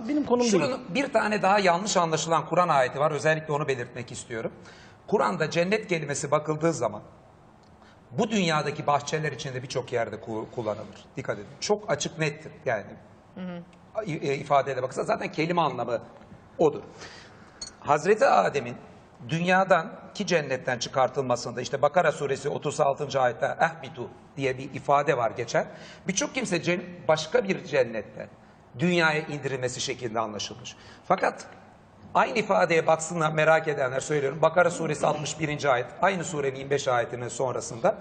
ben, benim konum değil. Şunun bir tane daha yanlış anlaşılan Kur'an ayeti var. Özellikle onu belirtmek istiyorum. Kur'an'da cennet kelimesi bakıldığı zaman bu dünyadaki bahçeler içinde birçok yerde ku- kullanılır. Dikkat edin. Çok açık nettir yani. İ- e, ifadeye bakırsa zaten kelime anlamı odur. Hazreti Adem'in dünyadan ki cennetten çıkartılmasında işte Bakara suresi 36. ayette ehbitu diye bir ifade var geçer. Birçok kimse başka bir cennetten dünyaya indirilmesi şeklinde anlaşılmış. Fakat aynı ifadeye baksınlar merak edenler söylüyorum. Bakara suresi 61. ayet aynı surenin 25 ayetinin sonrasında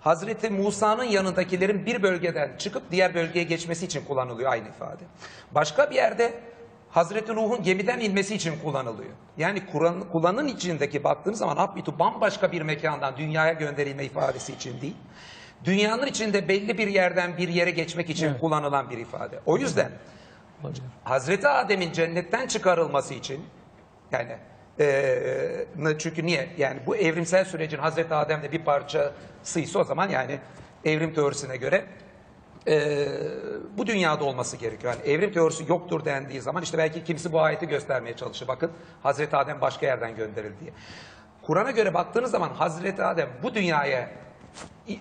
Hazreti Musa'nın yanındakilerin bir bölgeden çıkıp diğer bölgeye geçmesi için kullanılıyor aynı ifade. Başka bir yerde Hazreti Nuh'un gemiden inmesi için kullanılıyor. Yani Kur'an, Kur'an'ın içindeki baktığınız zaman Abbitu bambaşka bir mekandan dünyaya gönderilme ifadesi için değil. Dünyanın içinde belli bir yerden bir yere geçmek için kullanılan bir ifade. O yüzden Hazreti Adem'in cennetten çıkarılması için yani eee, çünkü niye? Yani bu evrimsel sürecin Hazreti Adem'de bir parçasıysa o zaman yani evrim teorisine göre eee, bu dünyada olması gerekiyor. Yani evrim teorisi yoktur dendiği zaman işte belki kimisi bu ayeti göstermeye çalışır. Bakın Hazreti Adem başka yerden gönderildi diye. Kur'an'a göre baktığınız zaman Hazreti Adem bu dünyaya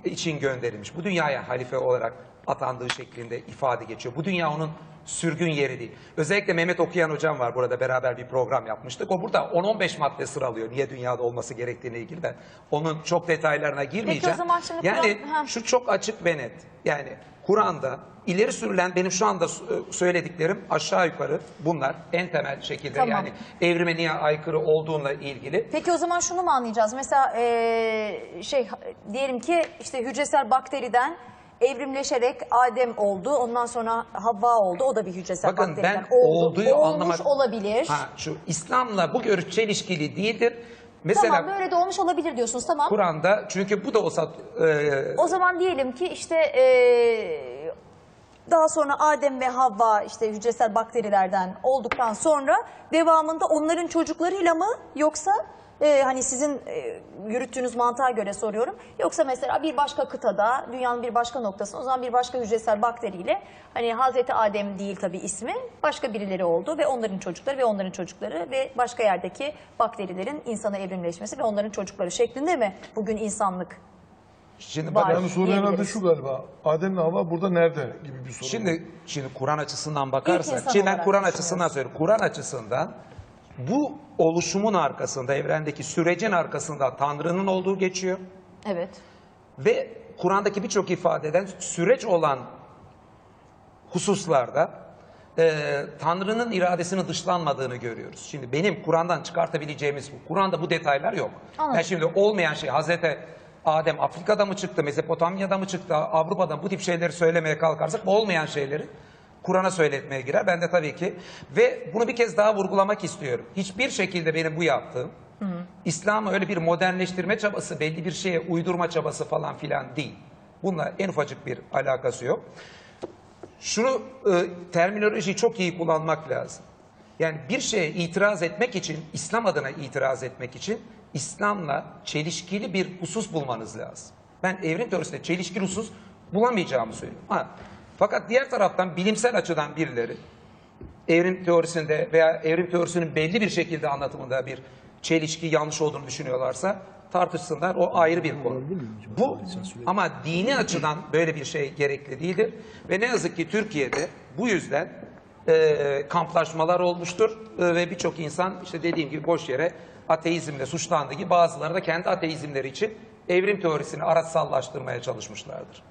için gönderilmiş. Bu dünyaya halife olarak atandığı şeklinde ifade geçiyor. Bu dünya onun sürgün yeri değil. Özellikle Mehmet Okuyan hocam var burada beraber bir program yapmıştık. O burada 10-15 madde sıralıyor niye dünyada olması gerektiğine ilgili ben. Onun çok detaylarına girmeyeceğim. zaman şimdi yani Kur'an- şu çok açık ve net. Yani Kur'an'da ileri sürülen benim şu anda s- söylediklerim aşağı yukarı bunlar en temel şekilde Tamam. yani evrime niye aykırı olduğunla ilgili. Peki o zaman şunu mu anlayacağız? Mesela eee, şey diyelim ki işte hücresel bakteriden evrimleşerek Adem oldu. Ondan sonra Havva oldu. O da bir hücresel Bakın bakteriden ben oldu. Olmuş anlamak... olabilir. Ha, şu İslam'la bu görüş çelişkili değildir. Mesela Tamam böyle de olmuş olabilir diyorsunuz. Tamam. Kur'an'da çünkü bu da olsa e, O zaman diyelim ki işte eee, daha sonra Adem ve Havva işte hücresel bakterilerden olduktan sonra devamında onların çocuklarıyla mı yoksa eee, hani sizin eee, yürüttüğünüz mantığa göre soruyorum. Yoksa mesela bir başka kıtada dünyanın bir başka noktasında o zaman bir başka hücresel bakteriyle hani Hazreti Adem değil tabii ismi başka birileri oldu ve onların çocukları ve onların çocukları ve başka yerdeki bakterilerin insana evrimleşmesi ve onların çocukları şeklinde mi bugün insanlık şimdi Var. bakın Yani soru herhalde şu galiba. Adem'le Havva burada nerede gibi bir soru. şimdi şimdi Kur'an açısından bakarsak şimdi ben Kur'an açısından söylüyorum. Kur'an açısından bu oluşumun arkasında evrendeki sürecin arkasında Tanrı'nın olduğu geçiyor Evet. ve Kur'an'daki birçok ifadeden süreç olan hususlarda e, Tanrı'nın iradesinin dışlanmadığını görüyoruz. Şimdi benim Kur'an'dan çıkartabileceğimiz bu. Kur'an'da bu detaylar yok. Anladım. Ben şimdi olmayan şey Hazreti Adem Afrika'da mı çıktı, Mezopotamya'da mı çıktı, Avrupa'da mı bu tip şeyleri söylemeye kalkarsak olmayan şeyleri Kur'an'a söyletmeye girer. Ben de tabii ki ve bunu bir kez daha vurgulamak istiyorum. Hiçbir şekilde benim bu yaptığım İslam'ı öyle bir modernleştirme çabası, belli bir şeye uydurma çabası falan filan değil. Bununla en ufacık bir alakası yok. Şunu e, terminolojiyi çok iyi kullanmak lazım. Yani bir şeye itiraz etmek için, İslam adına itiraz etmek için İslam'la çelişkili bir husus bulmanız lazım. Ben evrim teorisinde çelişkili husus bulamayacağımı söylüyorum. Ha, fakat diğer taraftan bilimsel açıdan birileri evrim teorisinde veya evrim teorisinin belli bir şekilde anlatımında bir çelişki yanlış olduğunu düşünüyorlarsa tartışsınlar. O ayrı bir konu. Bu ama dini açıdan böyle bir şey gerekli değildir. Ve ne yazık ki Türkiye'de bu yüzden e, kamplaşmalar olmuştur E, ve birçok insan işte dediğim gibi boş yere ateizmle suçlandığı gibi bazıları da kendi ateizmleri için evrim teorisini araçsallaştırmaya çalışmışlardır.